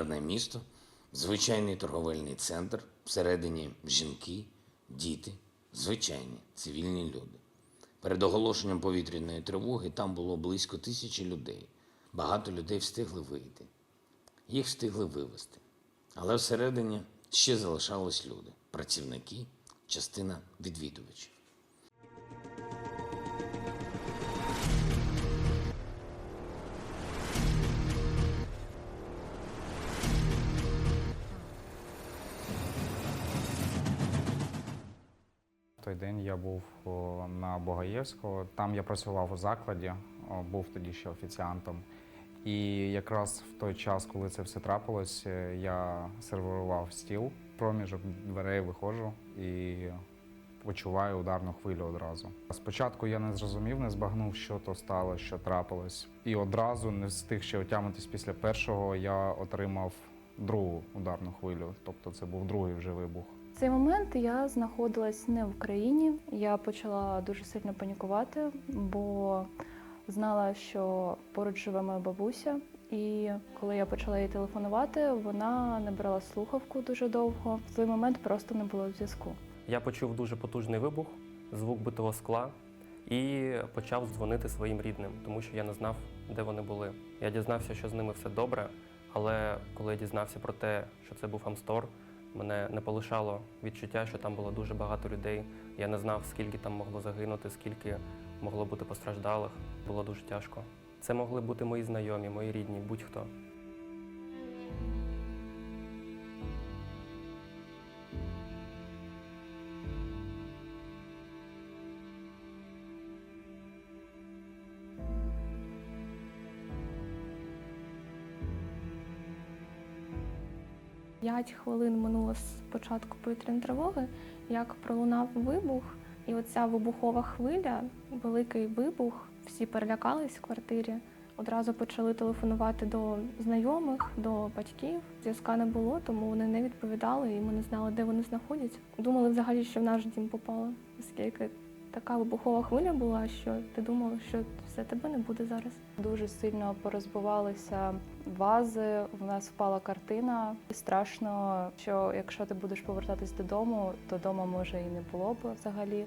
Мирне місто, звичайний торговельний центр, всередині жінки, діти, звичайні цивільні люди. Перед оголошенням повітряної тривоги там було близько тисячі людей. Багато людей встигли вийти. Їх встигли вивезти. Але всередині ще залишались люди, працівники, частина відвідувачів. Той день я був на Богаєвського. Там я працював у закладі, був тоді ще офіціантом. І якраз в той час, коли це все трапилось, е, я сервірував стіл, проміжок дверей виходжу і почуваю ударну хвилю одразу. Спочатку я не зрозумів, не збагнув, що то стало, що трапилось. І одразу не встиг ще отямитись після першого, я отримав другу ударну хвилю. Тобто це був другий вже вибух. Цей момент я знаходилась не в Україні. Я почала дуже сильно панікувати, бо знала, що поруч живе моя бабуся. І коли я почала їй телефонувати, вона не брала слухавку дуже довго. В той момент просто не було зв'язку. Я почув дуже потужний вибух, звук битого скла і почав дзвонити своїм рідним, тому що я не знав, де вони були. Я дізнався, що з ними все добре, але коли я дізнався про те, що це був Амстор, мене не полишало відчуття, що там було дуже багато людей. Я не знав, скільки там могло загинути, скільки могло бути постраждалих. Було дуже тяжко. Це могли бути мої знайомі, мої рідні, будь-хто. П'ять хвилин минуло з початку повітряної тривоги, як пролунав вибух, і оця вибухова хвиля, великий вибух, всі перелякались в квартирі. Одразу почали телефонувати до знайомих, до батьків. Зв'язка не було, тому вони не відповідали, і ми не знали, де вони знаходяться. Думали взагалі, що в наш дім попало, оскільки така вибухова хвиля була, що ти думала, що все тебе не буде зараз. Дуже сильно порозбивалися вази. В нас впала картина. Страшно, що якщо ти будеш повертатись додому, то вдома може і не було б взагалі.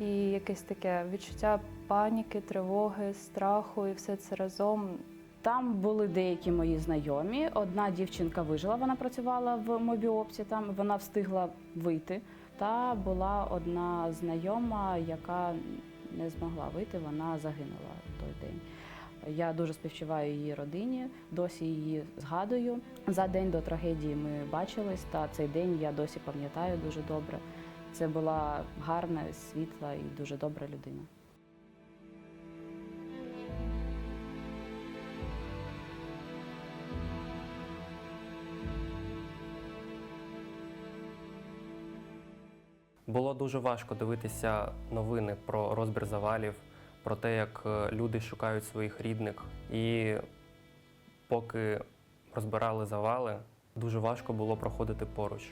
І якесь таке відчуття паніки, тривоги, страху, і все це разом. Там були деякі мої знайомі. Одна дівчинка вижила, вона працювала в мобіопсі, там вона встигла вийти. Та була одна знайома, яка не змогла вийти, вона загинула в той день. Я дуже співчуваю її родині, досі її згадую. За день до трагедії ми бачились, та цей день я досі пам'ятаю дуже добре. Це була гарна, світла і дуже добра людина. Було дуже важко дивитися новини про розбір завалів, про те, як е, люди шукають своїх рідних. І поки розбирали завали, дуже важко було проходити поруч.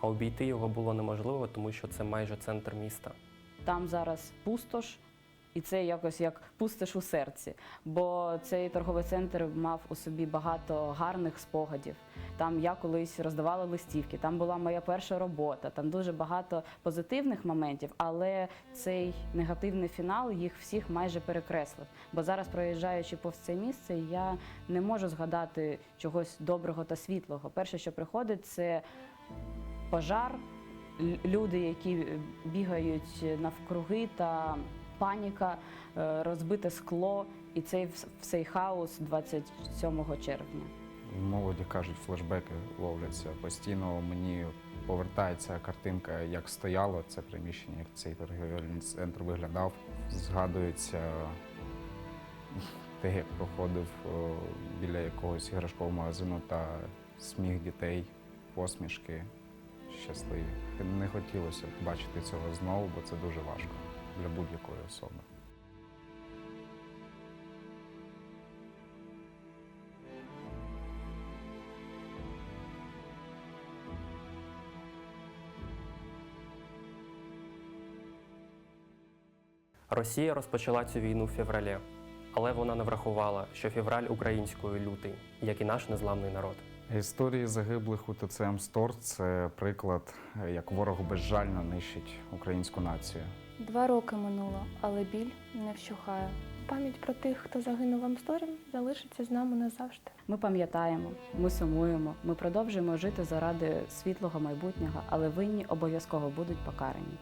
А обійти його було неможливо, тому що це майже центр міста. Там зараз пустош, і це якось як пустиш у серці. Бо цей торговий центр мав у собі багато гарних спогадів. Там я колись роздавала листівки, там була моя перша робота, там дуже багато позитивних моментів, але цей негативний фінал їх всіх майже перекреслив. Бо зараз, проїжджаючи повз це місце, я не можу згадати чогось доброго та світлого. Перше, що приходить, це пожар, люди, які е, бігають навкруги та паніка, е, розбите скло, і цей цей хаос 27 червня. Молоді кажуть, флешбеки ловляться. Постійно мені повертається картинка, як стояло це приміщення, як цей торгівельний центр виглядав. Згадується те, як проходив біля якогось іграшкового магазину та сміх дітей, посмішки щасливі. Не хотілося б бачити цього знову, бо це дуже важко для будь-якої особи. Росія розпочала цю війну в февралі, але вона не врахувала, що февраль українською лютий, як і наш незламний народ. Історії загиблих у ТЦМ Стор це приклад, як ворог безжально нищить українську націю. Два роки минуло, але біль не вщухає. Пам'ять про тих, хто загинув в Амсторі, залишиться з нами назавжди. Ми пам'ятаємо, ми сумуємо, ми продовжуємо жити заради світлого майбутнього, але винні обов'язково будуть покарані.